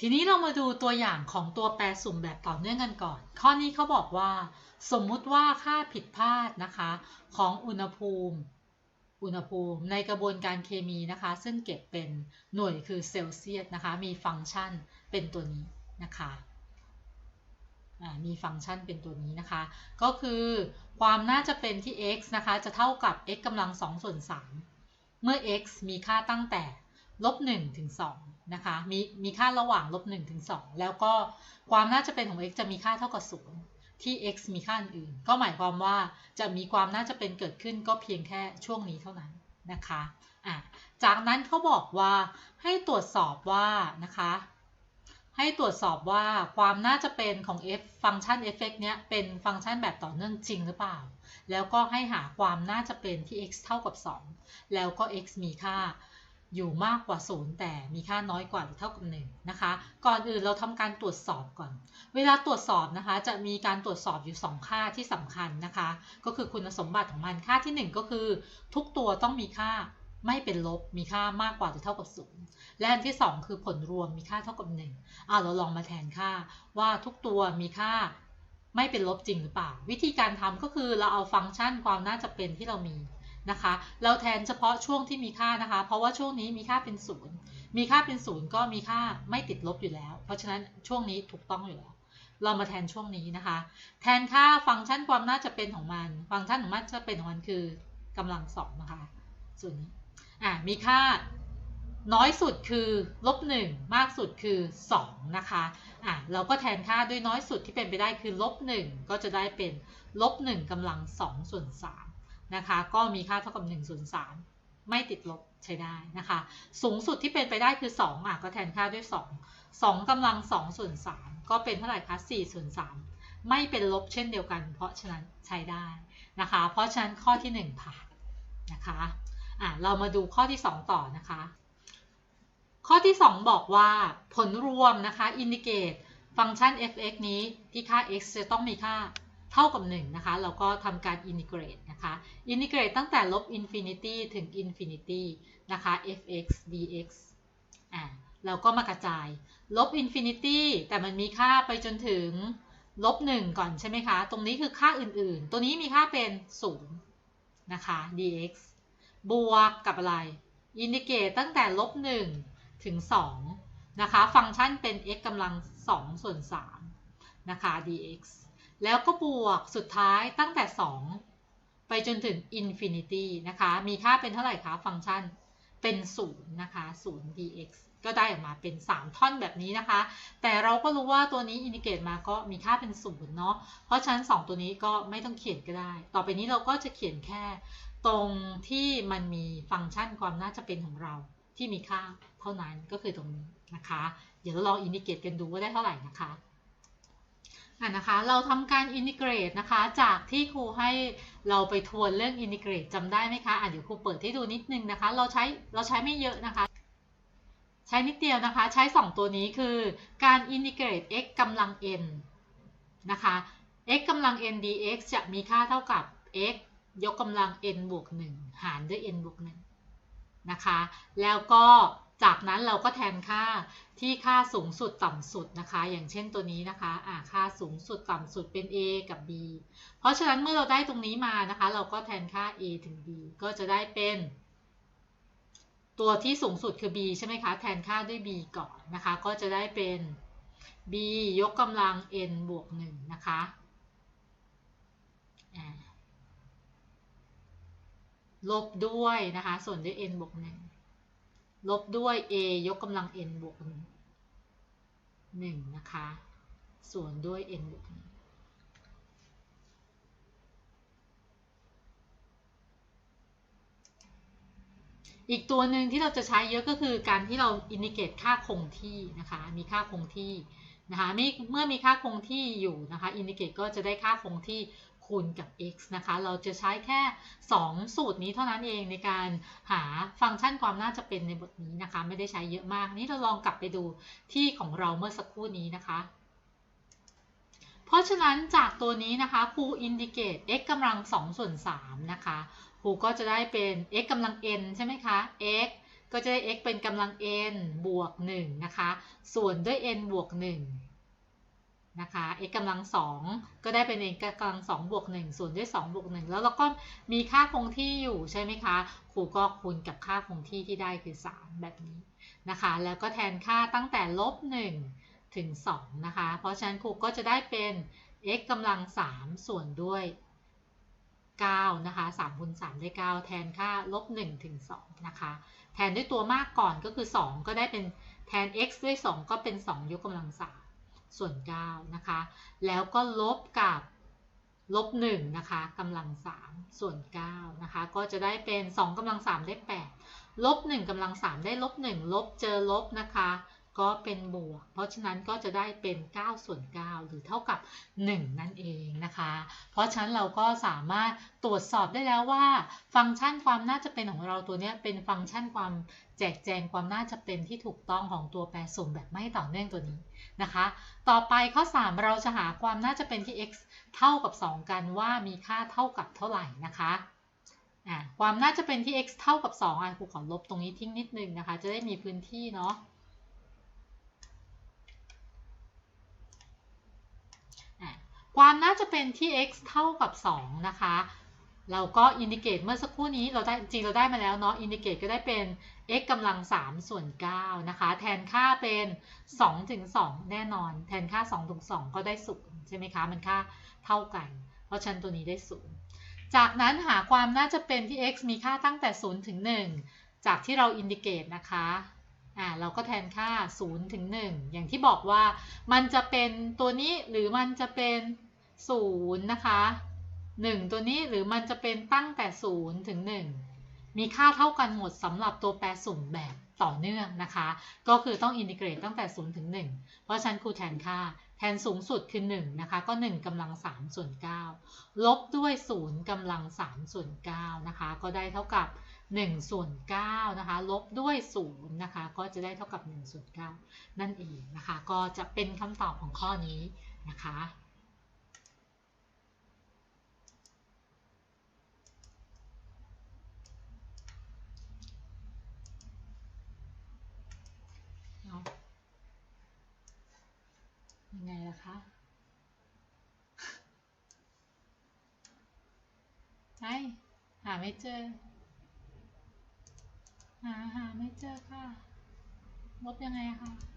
ทีนี้เรามาดูตัวอย่างของตัวแปรสุ่มแบบต่อเนื่องกันก่อน ข้อนี้เขาบอกว่า สมมุติว่าค่าผิดพลาดนะคะ ของอุณหภูมิ อุณหภูมิในกระบวนการเคมีนะคะ ซึ่งเก็บเป็นหน่วยคือเซลเซียสนะคะ มีฟังก์ชันเป็นตัวนี้นะคะมีฟังก์ชันเป็นตัวนี้นะคะ ก็คือความน่าจะเป็นที่ x นะคะ จะเท่ากับ x กำลัง2ส่วน3เมื่อ x มีค่าตั้งแต่ลบ1ถึง2 นะคะ มีมีค่าระหว่างลบ1ถึง2แล้วก็ความน่าจะเป็นของ x จะมีค่าเท่ากับ 0 ที่ x มีค่าอื่น ก็หมายความว่าจะมีความน่าจะเป็นเกิดขึ้นก็เพียงแค่ช่วงนี้เท่านั้นนะคะอะจากนั้นเขาบอกว่าให้ตรวจสอบว่านะคะ ให้ตรวจสอบว่าความน่าจะเป็นของ f ฟังก์ชัน f(x) เนี้ยเป็นฟังก์ชันแบบต่อเนื่องจริงหรือเปล่า แล้วก็ให้หาความน่าจะเป็นที่ x เท่ากับ 2 แล้วก็ x มีค่า อยู่มากกว่า 0 แต่มีค่าน้อยกว่าหรือเท่ากับ1นะคะ ก่อนอื่นเราทำการตรวจสอบก่อน เวลาตรวจสอบนะคะ จะมีการตรวจสอบอยู่ 2 ค่าที่สำคัญนะคะ ก็คือคุณสมบัติของมันค่าที่ 1 ก็คือ ทุกตัวต้องมีค่าไม่เป็นลบมีค่ามากกว่าหรือเท่ากับ0และอันที่ 2 คือผลรวมมีค่าเท่ากับ1อ่าเราลองมาแทนค่าว่าทุกตัวมีค่าไม่เป็นลบจริงหรือเปล่า วิธีการทำก็คือเราเอาฟังก์ชันความน่าจะเป็นที่เรามี นะคะ เราแทนเฉพาะช่วงที่มีค่านะคะ เพราะว่าช่วงนี้มีค่าเป็นศูนย์มีค่าเป็นศูนย์ก็มีค่าไม่ติดลบอยู่แล้ว เพราะฉะนั้นช่วงนี้ถูกต้องอยู่แล้ว เรามาแทนช่วงนี้นะคะ แทนค่าฟังก์ชันความน่าจะเป็นของมัน ฟังก์ชันของมันจะเป็นของมันคือกำลังสองนะคะ ส่วนนี้อ่ามีค่าน้อยสุดคือลบ1มากสุดคือ 2 นะคะอะเราก็แทนค่าด้วยน้อยสุดที่เป็นไปได้คือลบ1ก็จะได้เป็นลบ1กำลัง2ส่วน3 นะคะ ก็มีค่าเท่ากับ1ส่วน3ไม่ติดลบใช้ได้นะคะ สูงสุดที่เป็นไปได้คือ2อะก็แทนค่าด้วย 2 2กำลัง2ส่วน3ก็เป็นเท่าไหร่คะ4ส่วน3ไม่เป็นลบเช่นเดียวกัน เพราะฉะนั้นใช้ได้นะคะ เพราะฉะนั้นข้อที่ 1 ผ่านนะคะอะเรามาดูข้อที่ 2 ต่อนะคะ ข้อที่ 2 บอกว่าผลรวมนะคะอินดิเกตฟังก์ชัน f(x) นี้ที่ค่า x จะต้องมีค่า เท่ากับ 1 นะคะ เราก็ทำการอินทิเกรตนะคะอินทิเกรตตั้งแต่ลบอินฟินิตี้ถึงอินฟินิตี้นะคะ f(x) dx อะเราก็มากระจาย ลบอินฟินิตี้แต่มันมีค่าไปจนถึงลบ 1 ก่อนใช่ไหมคะ ตรงนี้คือค่าอื่นๆ ตัวนี้มีค่าเป็น 0 นะคะ dx บวกกับอะไร อินดิเกตตั้งแต่ลบ 1 ถึง 2 นะคะ ฟังก์ชันเป็น x กำลัง 2 ส่วน 3 นะคะ dx แล้วก็บวกสุดท้ายตั้งแต่ 2 ไปจนถึง infinity นะคะ มีค่าเป็นเท่าไหร่คะฟังก์ชันเป็น0นะคะ0 dx ก็ได้ออกมาเป็น 3 ท่อนแบบนี้นะคะ แต่เราก็รู้ว่าตัวนี้อินดิเกตมาก็มีค่าเป็น0เนาะ เพราะฉะนั้น 2 ตัวนี้ก็ไม่ต้องเขียนก็ได้ ต่อไปนี้เราก็จะเขียนแค่ตรงที่มันมีฟังก์ชันความน่าจะเป็นของเราที่มีค่าเท่านั้นก็คือตรงนี้นะคะ เดี๋ยวเราลองอินดิเกตกันดูว่าได้เท่าไหร่นะคะ อะนะคะ เราทำการอินทิเกรตนะคะ จากที่ครูให้เราไปทวนเรื่องอินทิเกรตจำได้ไหมคะ อะเดี๋ยวครูเปิดให้ดูนิดนึงนะคะ เราใช้เราใช้ไม่เยอะนะคะ ใช้นิดเดียวนะคะ ใช้ 2 ตัวนี้คือการอินทิเกรต x กำลัง n นะคะ x กำลัง n dx จะมีค่าเท่ากับ x ยกกำลัง n บวก 1 หารด้วย n บวก 1 นะคะ แล้วก็ จากนั้นเราก็แทนค่าที่ค่าสูงสุดต่ำสุดนะคะ อย่างเช่นตัวนี้นะคะอ่าค่าสูงสุดต่ำสุดเป็น a กับ b เพราะฉะนั้นเมื่อเราได้ตรงนี้มานะคะ เราก็แทนค่า a ถึง b ก็จะได้เป็น ตัวที่สูงสุดคือ b ใช่ไหมคะ แทนค่าด้วย b ก่อนนะคะ ก็จะได้เป็น b ยกกำลัง n บวก1นะคะลบด้วยนะคะ ส่วนด้วย n บวก1 ลบด้วย a ยกกำลัง n บวก1นะคะ ส่วนด้วย n บวก1อีกตัวหนึ่งที่เราจะใช้เยอะก็คือการที่เราอินดิเกตค่าคงที่นะคะ มีค่าคงที่นะคะเมื่อมีค่าคงที่อยู่นะคะ อินดิเกตก็จะได้ค่าคงที่ คูณกับ x นะคะ เราจะใช้แค่ 2 สูตรนี้เท่านั้นเองในการหาฟังก์ชันความน่าจะเป็นในบทนี้นะคะ ไม่ได้ใช้เยอะมาก นี้เราลองกลับไปดูที่ของเราเมื่อสักครู่นี้นะคะเพราะฉะนั้นจากตัวนี้นะคะครูอินดิเกต x กำลัง2ส่วน3นะคะครูก็จะได้เป็น x กำลัง n ใช่ไหมคะ x ก็จะได้ x เป็นกำลัง n บวก1นะคะ ส่วนด้วย n บวก1 นะคะ x กำลัง2ก็ได้เป็น n กำลัง2บวก1ส่วนด้วย2บวก1แล้วเราก็มีค่าคงที่อยู่ใช่ไหมคะครูก็คูณกับค่าคงที่ที่ได้คือ3แบบนี้นะคะ แล้วก็แทนค่าตั้งแต่ลบ1ถึง2นะคะ เพราะฉะนั้นครูก็จะได้เป็น x กำลัง3ส่วนด้วย9นะคะ3คูณ3ได้ 9 แทนค่าลบ1ถึง2นะคะ แทนด้วยตัวมากก่อนก็คือ 2 ก็ได้เป็นแทน x ด้วย 2 ก็เป็น 2 ยกกำลัง3 ส่วน9นะคะ แล้วก็ลบกับลบ1นะคะกำลัง3ส่วน9นะคะ ก็จะได้เป็น 2กำลัง3ได้ 8 ลบ1กำลัง3ได้ลบ1ลบเจอลบนะคะ ก็เป็นบวก เพราะฉะนั้นก็จะได้เป็น 9 ส่วน 9 หรือเท่ากับ 1 นั่นเองนะคะ เพราะฉะนั้นเราก็สามารถตรวจสอบได้แล้วว่า ฟังก์ชันความน่าจะเป็นของเราตัวนี้เป็นฟังก์ชันความแจกแจงความน่าจะเป็นที่ถูกต้องของตัวแปรสุ่มแบบไม่ต่อเนื่องตัวนี้นะคะ ต่อไปข้อ 3 เราจะหาความน่าจะเป็นที่ x เท่ากับ 2 กันว่ามีค่าเท่ากับเท่าไหร่นะคะอะความน่าจะเป็นที่ x เท่ากับ2อะครูขอลบตรงนี้ทิ้งนิดนึงนะคะ จะได้มีพื้นที่เนาะ ความน่าจะเป็นที่ x เท่ากับ 2 นะคะ เราก็อินดิเกตเมื่อสักครู่นี้เราได้จริงเราได้มาแล้วเนาะอินดิเกตก็ได้เป็น x กำลัง 3 ส่วน 9 นะคะ แทนค่าเป็น2ถึง2แน่นอน แทนค่า2ถึง2ก็ได้0ใช่ไหมคะ มันค่าเท่ากัน เพราะฉะนั้นตัวนี้ได้0จากนั้นหาความน่าจะเป็นที่ x มีค่าตั้งแต่ 0 ถึง 1 จากที่เราอินดิเกตนะคะอ่าเราก็แทนค่า 0 ถึง 1 อย่างที่บอกว่ามันจะเป็นตัวนี้หรือมันจะเป็น 0 นะคะ 1 ตัวนี้หรือมันจะเป็นตั้งแต่ 0 ถึง 1 มีค่าเท่ากันหมดสำหรับตัวแปรสุ่มแบบต่อเนื่องนะคะ ก็คือต้องอินทิเกรตตั้งแต่ 0 ถึง 1 เพราะฉะนั้นครูแทนค่า แทนสูงสุดคือ 1 นะคะ ก็ 1กำลัง 3 ส่วน 9 ลบด้วย 0กำลัง 3 ส่วน 9 นะคะ ก็ได้เท่ากับ1ส่วน9นะคะ ลบด้วย0นะคะ ก็จะได้เท่ากับ1ส่วน9นั่นเองนะคะ ก็จะเป็นคำตอบของข้อนี้นะคะยังไงล่ะ คะไอหาไม่เจอ หาหาไม่เจอค่ะ ลบยังไงคะ